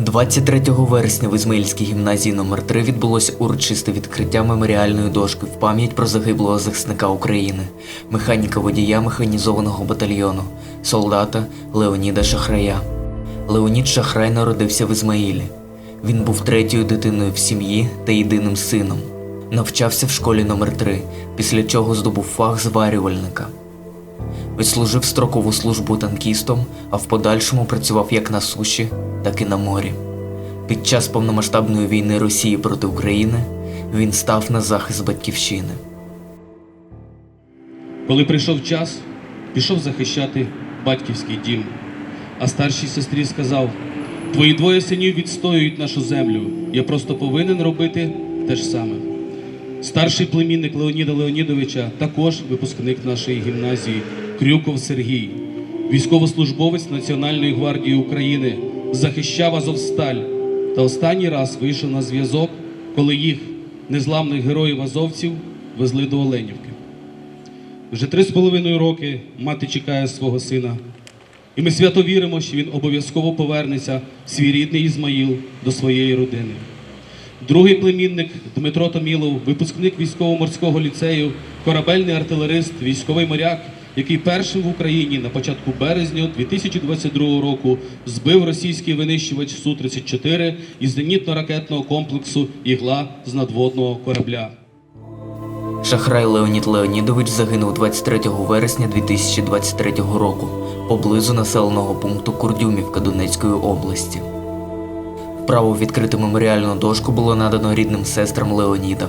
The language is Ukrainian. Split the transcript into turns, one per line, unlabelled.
23 вересня в Ізмаїльській гімназії номер 3 відбулося урочисте відкриття меморіальної дошки в пам'ять про загиблого захисника України, механіка водія механізованого батальйону, солдата Леоніда Шахрая. Леонід Шахрай народився в Ізмаїлі. Він був третьою дитиною в сім'ї та єдиним сином. Навчався в школі номер 3 після чого здобув фах зварювальника. Відслужив строкову службу танкістом, а в подальшому працював як на суші, так і на морі. Під час повномасштабної війни Росії проти України він став на захист батьківщини.
Коли прийшов час, пішов захищати батьківський дім. А старшій сестрі сказав: Твої двоє синів відстоюють нашу землю. Я просто повинен робити те ж саме. Старший племінник Леоніда Леонідовича, також випускник нашої гімназії, Крюков Сергій, військовослужбовець Національної гвардії України, захищав Азовсталь та останній раз вийшов на зв'язок, коли їх, незламних героїв азовців, везли до Оленівки. Вже три з половиною роки мати чекає свого сина. І ми свято віримо, що він обов'язково повернеться свій рідний Ізмаїл до своєї родини. Другий племінник Дмитро Томілов, випускник військово-морського ліцею, корабельний артилерист, військовий моряк, який першим в Україні на початку березня 2022 року збив російський винищувач Су-34 із зенітно-ракетного комплексу Ігла з надводного корабля.
Шахрай Леонід Леонідович загинув 23 вересня 2023 року поблизу населеного пункту Курдюмівка Донецької області. Право відкрити меморіальну дошку було надано рідним сестрам Леоніда.